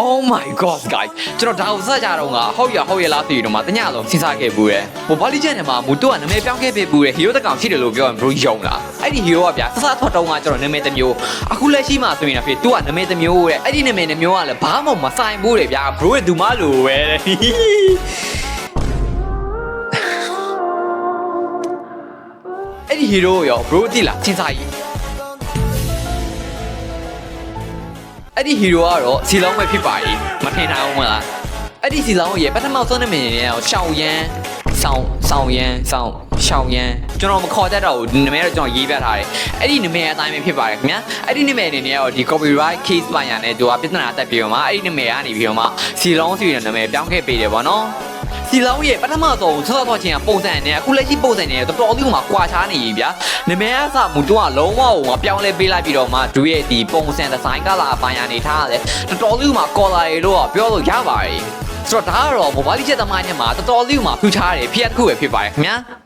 Oh my god guys ကျွန်တော်ဒါကိုစကြတော့ကဟုတ်ရဟုတ်ရလားပြည်တော့မှတညလုံးစဉ်းစားခဲ့ဘူးရယ်ဟိုဘာလီချန်နယ်မှာမူတော့နာမည်ပြောင်းခဲ့ပြဘူးရယ်ဟီရိုတကောင်ရှိတယ်လို့ပြောရင်ဘရိုယုံလားအဲ့ဒီဟီရိုကဗျာစစထွက်တုံးကကျွန်တော်နာမည်တစ်မျိုးအခုလက်ရှိမှဆိုရင်ဖြစ်သူကနာမည်တစ်မျိုးတဲ့အဲ့ဒီနာမည်တစ်မျိုးကလည်းဘာမှမဆိုင်ဘူးတယ်ဗျာဘရိုရဲ့သူမလို့ပဲတဲ့အဲ့ဒီဟီရိုရောဘရိုသိလားစဉ်းစားကြ အဲ့ဒီဟီရိုကတော့စီလောင်းပဲဖြစ်ပါ යි မထင်နိုင်ဘူးမလားအဲ့ဒီစီလောင်းရဲ့ပထမဆုံးနာမည်နဲ့တော့ရှောင်းရန်ဆောင်းဆောင်းရန်ဆောင်းရှောင်းရန်ကျွန်တော်မခေါ်တတ်တော့ဘူးနာမည်တော့ကျွန်တော်ရေးပြထားတယ်အဲ့ဒီနာမည်အတိုင်းပဲဖြစ်ပါတယ်ခင်ဗျာအဲ့ဒီနာမည်အနေနဲ့ကတော့ဒီ copyright case ပိုင်းရနဲ့သူကပြဿနာတက်ပြီးတော့မှအဲ့ဒီနာမည်ကနေပြီးတော့မှစီလောင်းစီတဲ့နာမည်ပြောင်းခဲ့ပေးတယ်ဗောနော် စီလောင်းရဲ့ပထမဆုံးဆော့ဆော့ချင်းကပုံစံနဲ့အခုလက်ရှိပုံစံနဲ့တော်တော်လေးကမှကွာခြားနေပြီဗျာနာမည်အစမူတော့လုံးဝဟိုပြောင်းလဲပေးလိုက်ပြီးတော့မှသူရဲ့ဒီပုံစံဒီဇိုင်းကလာအပိုင်းရနေထားတယ်တော်တော်လေးကမှကော်လာရီလို့ပြောလို့ရပါတယ်ဆိုတော့ဒါကတော့ mobile ချက်သမားညမှာတော်တော်လေးကမှဖူးချားတယ်ဖြစ်တစ်ခုပဲဖြစ်ပါတယ်ခင်ဗျာ